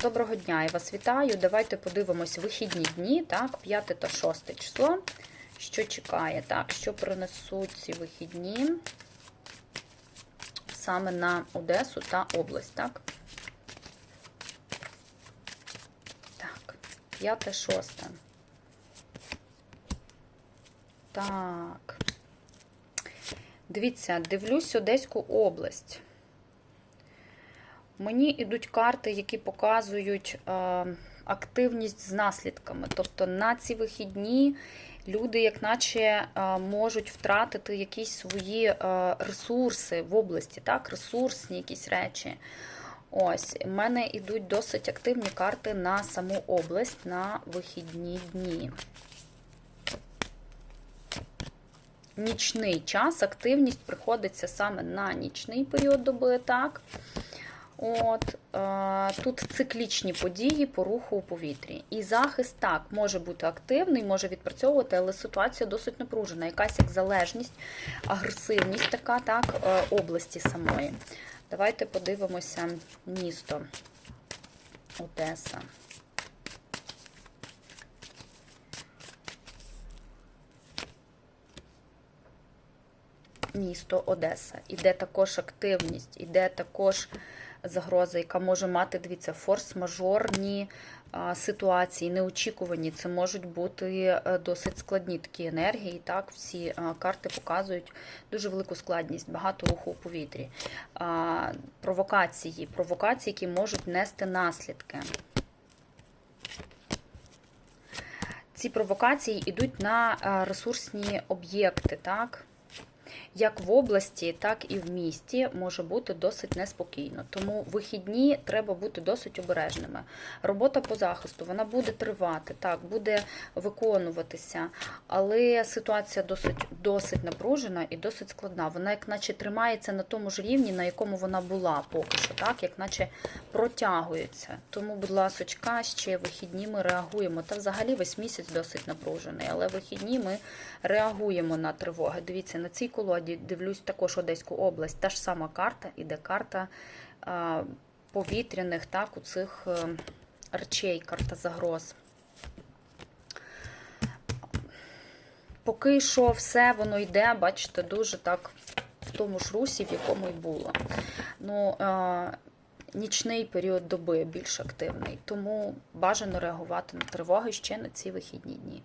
Доброго дня, я вас вітаю. Давайте подивимось вихідні дні, так, 5 та 6 число. Що чекає, так, що принесуть ці вихідні саме на Одесу та область, так? Так, 5 6 Так. Дивіться, дивлюсь Одеську область. Мені йдуть карти, які показують е, активність з наслідками. Тобто на ці вихідні люди, як наче, е, можуть втратити якісь свої е, ресурси в області, так, ресурсні якісь речі. Ось, в мене йдуть досить активні карти на саму область на вихідні дні. Нічний час, активність приходиться саме на нічний період доби, так. От, е, Тут циклічні події по руху у повітрі. І захист так може бути активний, може відпрацьовувати, але ситуація досить напружена. Якась як залежність, агресивність така, так, е, області самої. Давайте подивимося місто Одеса. Місто Одеса. Іде також активність, іде також загроза, яка може мати, дивіться, форс-мажорні ситуації, неочікувані. Це можуть бути е, досить складні такі енергії. Так, всі карти показують дуже велику складність, багато руху у повітрі, провокації, провокації, які можуть нести наслідки. Ці провокації йдуть на ресурсні об'єкти, так? Як в області, так і в місті може бути досить неспокійно. Тому вихідні треба бути досить обережними. Робота по захисту вона буде тривати, так, буде виконуватися, але ситуація досить досить напружена і досить складна. Вона, як наче, тримається на тому ж рівні, на якому вона була поки що, так, як наче протягується. Тому, будь ласочка, ще вихідні ми реагуємо. Та взагалі весь місяць досить напружений, але вихідні ми реагуємо на тривоги. Дивіться, на цій колоді дивлюсь також Одеську область. Та ж сама карта, іде карта повітряних, так, у цих е, речей, карта загроз. Поки що все воно йде, бачите, дуже так в тому ж русі, в якому й було. Ну, а, Нічний період доби більш активний, тому бажано реагувати на тривоги ще на ці вихідні дні.